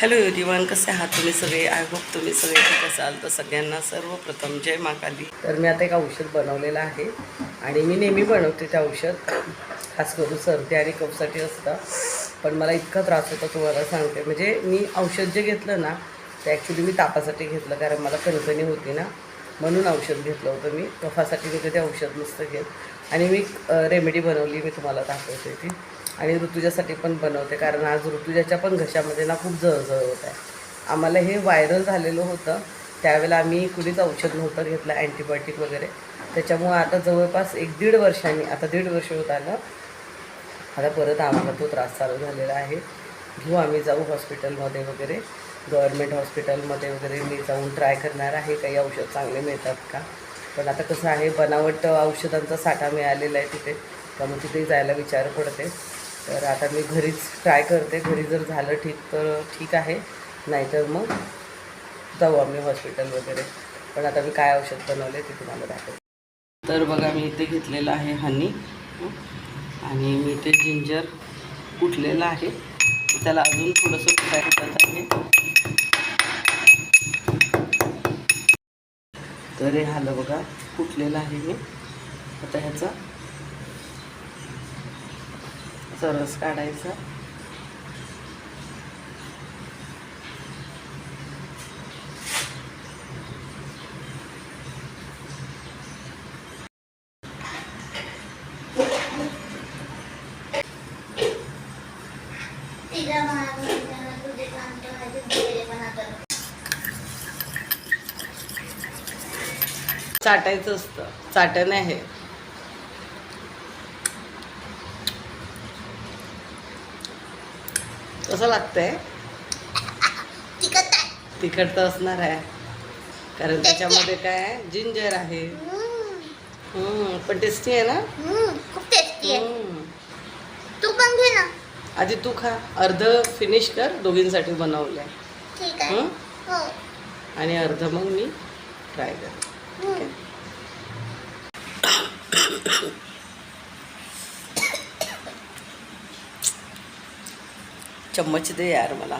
Hello युदिवान कसे आहात तुम्ही सगळे? आय होप तुम्ही सगळे ठीक असाल. तर सगळ्यांना सर्वप्रथम जय माकाली तर मी आता एक औषध बनवलेलं आहे आणि मी नेहमी बनवते ते औषध खास करून सर्दी आणि कपसाठी असतं. पण मला इतका त्रास होता तुम्हाला सांगते. म्हणजे मी औषध जे घेतलं ना ते ॲक्च्युली मी तापासाठी घेतलं कारण मला कणकणी होती ना म्हणून औषध घेतलं होतं मी. कफासाठी मी कधी औषध नसतं घेत. आणि मी रेमेडी बनवली मी तुम्हाला दाखवते ती. आणि ऋतुजासाठी पण बनवते कारण आज ऋतुजाच्या पण घशामध्ये ना खूप जळजळ होत आहे. आम्हाला हे व्हायरल झालेलं होतं. त्यावेळेला आम्ही कुणीच औषध नव्हतं घेतलं अँटीबायोटिक वगैरे. त्याच्यामुळं आता जवळपास एक दीड वर्षांनी आता दीड वर्ष होत आलं. आता परत आम्हाला तो त्रास चालू झालेला आहे. घेऊ आम्ही जाऊ हॉस्पिटलमध्ये वगैरे. गव्हर्मेंट हॉस्पिटलमध्ये वगैरे मी जाऊन ट्राय करणार आहे. काही औषध चांगले मिळतात का? पण आता कसं आहे बनावट औषधांचा साठा मिळालेला आहे तिथे. त्यामुळे तिथे जायला विचार पडते. तर आता मी घरीच ट्राय करते. घरी जर झालं ठीक तर ठीक आहे. नाहीतर मग जाऊ आम्ही हॉस्पिटल वगैरे. पण आता मी काय औषध बनवले ते तुम्हाला दाखवते. तर बघा मी इथे घेतलेलं आहे हनी आणि मी इथे जिंजर कुठलेलं आहे. त्याला अजून थोडंसं कुटायचं आहे. तर हे आलं बघा कुठलेलं आहे मी. आता ह्याचा असा रस काढायचा. चाटायचं असतं. चाटण आहे. कसं लागतंय? तिखट. आहे तिखट तर असणार आहे. कारण त्याच्यामध्ये काय आहे? जिंजर आहे. पण टेस्टी आहे ना? खूप टेस्टी आहे. तू पण घे ना. आधी तू खा. अर्ध फिनिश कर. दोघींसाठी बनवलंय. ठीक आहे. हं? हो. आणि अर्ध मग मी ट्राय कर चम्मच दे यार मला.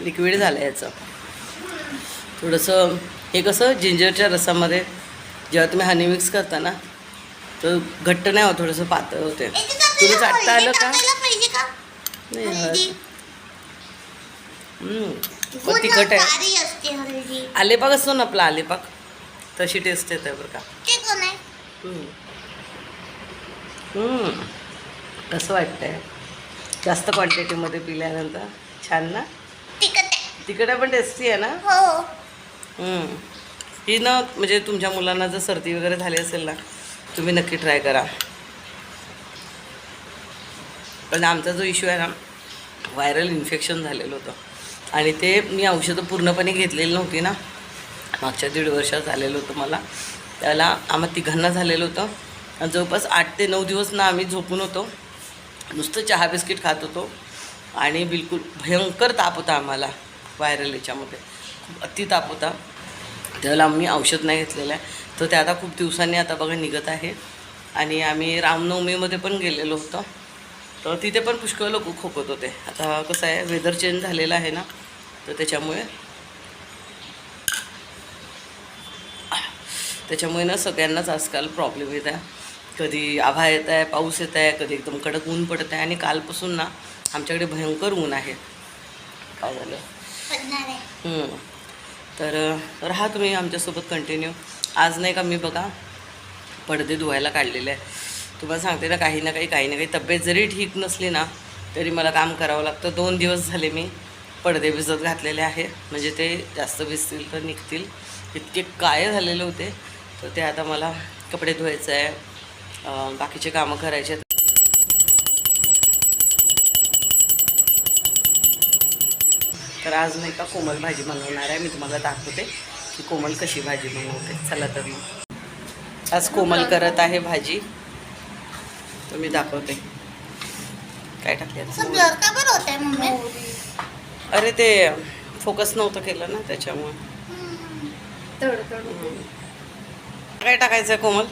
लिक्विड झालं याचं. थोडंसं हे कसं जिंजरच्या रसामध्ये जेव्हा तुम्ही हनी मिक्स करता ना तर घट्ट नाही होत थोडंसं पातळ होते. आपल्याला चाटता आलं का? नाही तिखट आहे. आलेपाक असतो ना आपला आलेपाक? तशी टेस्ट येते बरं का. कसं वाटतंय? जास्त क्वांटिटीमध्ये पिल्यानंतर. छान ना? तिखट आहे. पण टेस्टी आहे ना? हो. ही ना म्हणजे तुमच्या मुलांना जर सर्दी वगैरे झाली असेल ना तुम्ही नक्की ट्राय करा. पण आमचा जो इश्यू आहे ना व्हायरल इन्फेक्शन झालेलं होतं. आणि ते मी औषधं पूर्णपणे घेतलेली नव्हती ना. मागच्या दीड वर्षात झालेलं होतं मला. त्याला आम्हा तिघांना झालेलं होतं. आणि जवळपास आठ ते नऊ दिवस ना आम्ही झोपून होतो. नुसतं चहा बिस्किट खात होतो आणि बिलकुल भयंकर ताप होता आम्हाला व्हायरल याच्यामध्ये. खूप अति ताप होता. त्याला आम्ही औषध नाही घेतलेलं आहे. तर ते आता खूप दिवसांनी आता बघा निघत आहे. आणि आम्ही रामनवमीमध्ये पण गेलेलो होतो. तर तिथे पण पुष्कळ लोक खोकत होते आता कसं आहे वेदर चेंज झालेलं आहे ना तर त्याच्यामुळे त्याच्यामुळे ना सगळ्यांनाच आजकाल प्रॉब्लेम येत आहे. कधी आभा येत आहे पाऊस येत आहे कधी एकदम कडक ऊन पडत आहे आणि कालपासून ना आमच्याकडे भयंकर ऊन आहे. काय झालं. तर राहा तुम्ही आमच्यासोबत कंटिन्यू आज नाही का मी बघा पडदे धुवायला काढलेले आहे तुम्हाला सांगते ना काही ना काही काही ना काही तब्येत जरी ठीक नसली ना तरी मला काम करावं लागतं. दोन दिवस झाले मी पडदे भिजत घातलेले आहे. म्हणजे ते जास्त भिजतील तर निघतील. इतके काय झालेले होते. तर ते आता मला कपडे धुवायचं आहे. बाकीचे कामं करायचे. तर आज नाही का कोमल भाजी बनवणार आहे. मी तुम्हाला दाखवते की कोमल कशी भाजी बनवते. चला तर मग. आज कोमल करत आहे भाजी. तर मी दाखवते. काय टाकले अरे ते फोकस नव्हतं केलं ना त्याच्यामुळे. काय टाकायचं कोमल?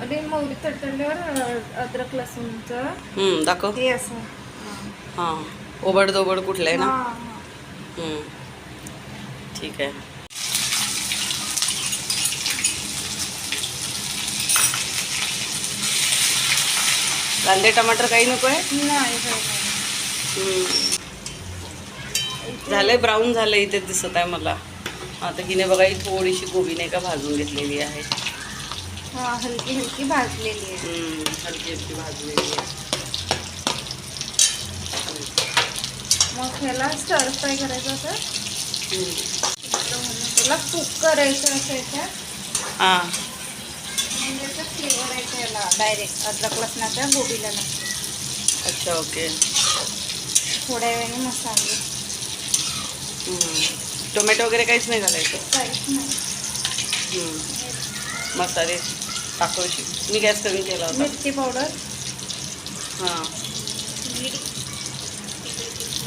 आणि मोहरी तडतडल्यावर अद्रक लसूणचं. हम्म, दाखव. ते असं हां. ओबड दोबड कुठलं आहे ना? हा, हा. हम्म. ठीक आहे. कांदे टमाटर काही नको आहे नाही नाही. हम्म. झालंय ब्राऊन झालंय इथे दिसत आहे मला. आता हिने बघा ही थोडीशी गोबी नाही का भाजून घेतलेली आहे. हा हलकी हलकी भाजलेली आहे. हलकी हलकी भाजलेली आहे. मग ह्याला स्टर फ्राय करायचं हम्म. त्याला कुक करायचं असं याच्यात हां. म्हणजे असं फ्लेवर आहे याला डायरेक्ट अद्रक लसणाच्या गोबीला लागतो अच्छा ओके. थोड्या वेळाने मसाले. टोमॅटो वगैरे काहीच नाही घालायचं? काहीच नाही. मसाले. टाकायची मी गॅस कमी केला होता मिरची पावडर हां मीठ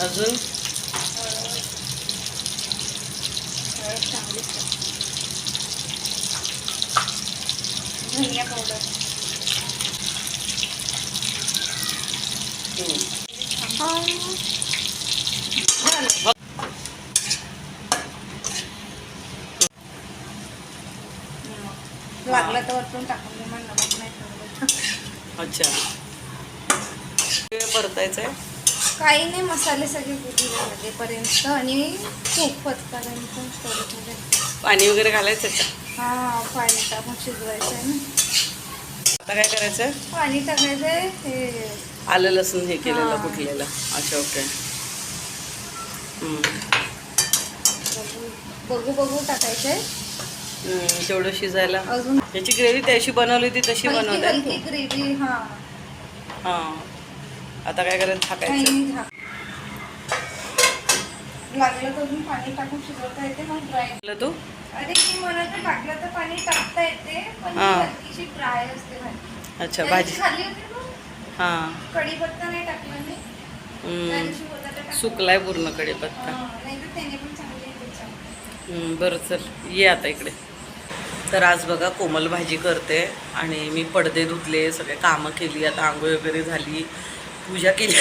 अजून हळद चांगली धनिया पावडर हम्म. लागलं तर वरतून टाकून दे मग नमक नाही ठेवलं अच्छा. हे परतायचं आहे काही नाही मसाले सगळे कुठे लागेपर्यंत आणि खूप पतपर्यंत थोडे थोडे पाणी वगैरे घालायचं का? हा पाणी टाकून शिजवायचं आहे ना. आता काय करायचं? पाणी टाकायचं आहे ते आलं लसूण हे केलेलं हां. कुठलेलं. अच्छा ओके. बघू बघू टाकायचं आहे तेवढं शिजायला. अजून याची ग्रेव्ही त्याशी बनवली होती तशी ग्रेव्ही हा. हां. आता काय करायचं? थाकायचं. लागलं तर अजून पाणी टाकून शिजवता येते मग ड्राय केलं तू? अरे की मला तर लागलं तर पाणी टाकता येते पण ती. हलकीशी ड्राय असते भाजी. अच्छा भाजी. खाली होती हां. कढीपत्ता नाही टाकला मी. सुकलाय पूर्ण कढीपत्ता. नाही तर त्याने पण चांगली येते चव. हम्म, बरं चल. ये आता इकडे. तर आज बघा कोमल भाजी करते आणि मी पडदे धुतले सगळे कामं केली आता आंघोळ वगैरे झाली. पूजा केली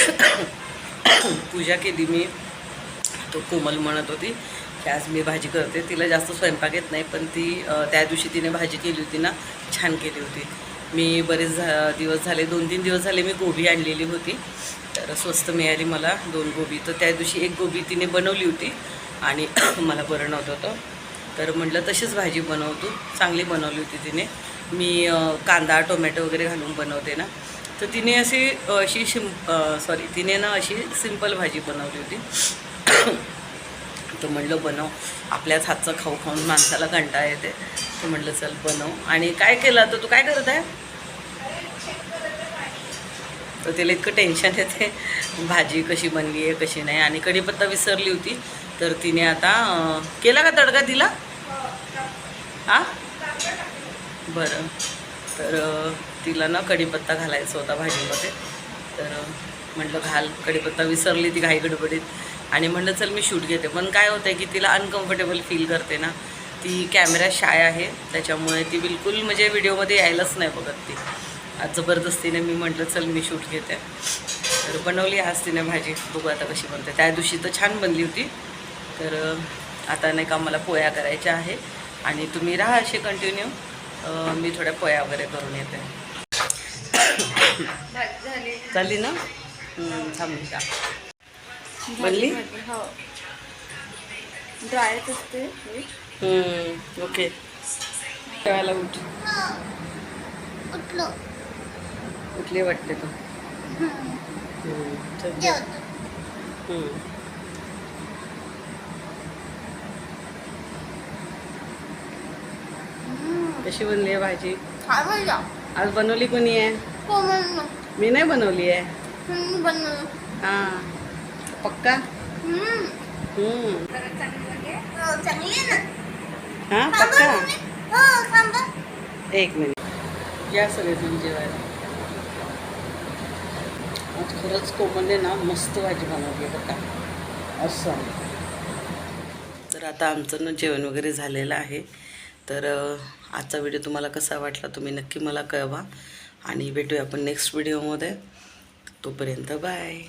पूजा केली मी. तो कोमल म्हणत होती की आज मी भाजी करते. तिला जास्त स्वयंपाक येत नाही पण ती त्या दिवशी तिने भाजी केली होती ना छान केली होती. मी बरेच झा दिवस झाले दोन तीन दिवस झाले मी गोबी आणलेली होती. तर स्वस्त मिळाली मला दोन गोबी. तर त्या दिवशी एक गोबी तिने बनवली होती आणि मला बरं नव्हतं होतं. तर म्हटलं तशीच भाजी बनवतो. चांगली बनवली होती तिने. मी कांदा टोमॅटो वगैरे घालून बनवते ना. तर तिने अशी अशी शिम सॉरी तिने ना अशी सिंपल भाजी बनवली होती. तर म्हटलं बनव. आपल्याच हातचं खाऊ खाऊन माणसाला कंटाळा येते. तर म्हटलं चल बनव. आणि काय केलं तर तू? काय करत आहे? तर तिला इतकं टेन्शन येते. भाजी कशी बनली आहे कशी नाही. आणि कढीपत्ता विसरली होती. तर तिने आता केला का तडका तिला? हां? बरं. तर तिला ना कढीपत्ता घालायचा होता भाजीमध्ये. तर म्हटलं घाल. कढीपत्ता विसरली ती घाई गडबडीत. आणि म्हटलं चल मी शूट घेते. पण काय होतं आहे की तिला अनकम्फर्टेबल फील करते ना. ती कॅमेरा शाय आहे. त्याच्यामुळे ती बिलकुल म्हणजे व्हिडिओमध्ये यायलाच नाही बघत ती. आज जबरदस्तीने मी म्हटलं चल मी शूट घेते. तर बनवली आज तिने भाजी. बघू आता कशी बनते. त्या दिवशी तर छान बनली होती. तर आता नाही का मला पोया करायच्या आहे. आणि तुम्ही राहा असे कंटिन्यू मी थोड्या पोया वगैरे करून येते. झाली चालली ना? हम्म, थांब मी का बनली? हो ड्रायच असते हे. हम्म, ओके. जेवायला उठ. उठलो. उठले वाटते तू हम्म, चल जेव. जेवतो हम्म. कशी बनली आहे भाजी? काय आज बनवली कोणी आहे? कोमल मी नाही बनवली आहे. बनवलं. हां. पक्का. हो, हां पक्का. हो एक मिनिट. या सगळेजण जेवायला. आज खरंच कोमलने ना मस्त भाजी बनवली आहे बघा. असं तर आता आमचं ना जेवण वगैरे झालेलं आहे. तर आजचा व्हिडिओ तुम्हाला कसा वाटला तुम्ही नक्की मला कळवा. आणि भेटूया आपण नेक्स्ट व्हिडिओमध्ये. तोपर्यंत बाय.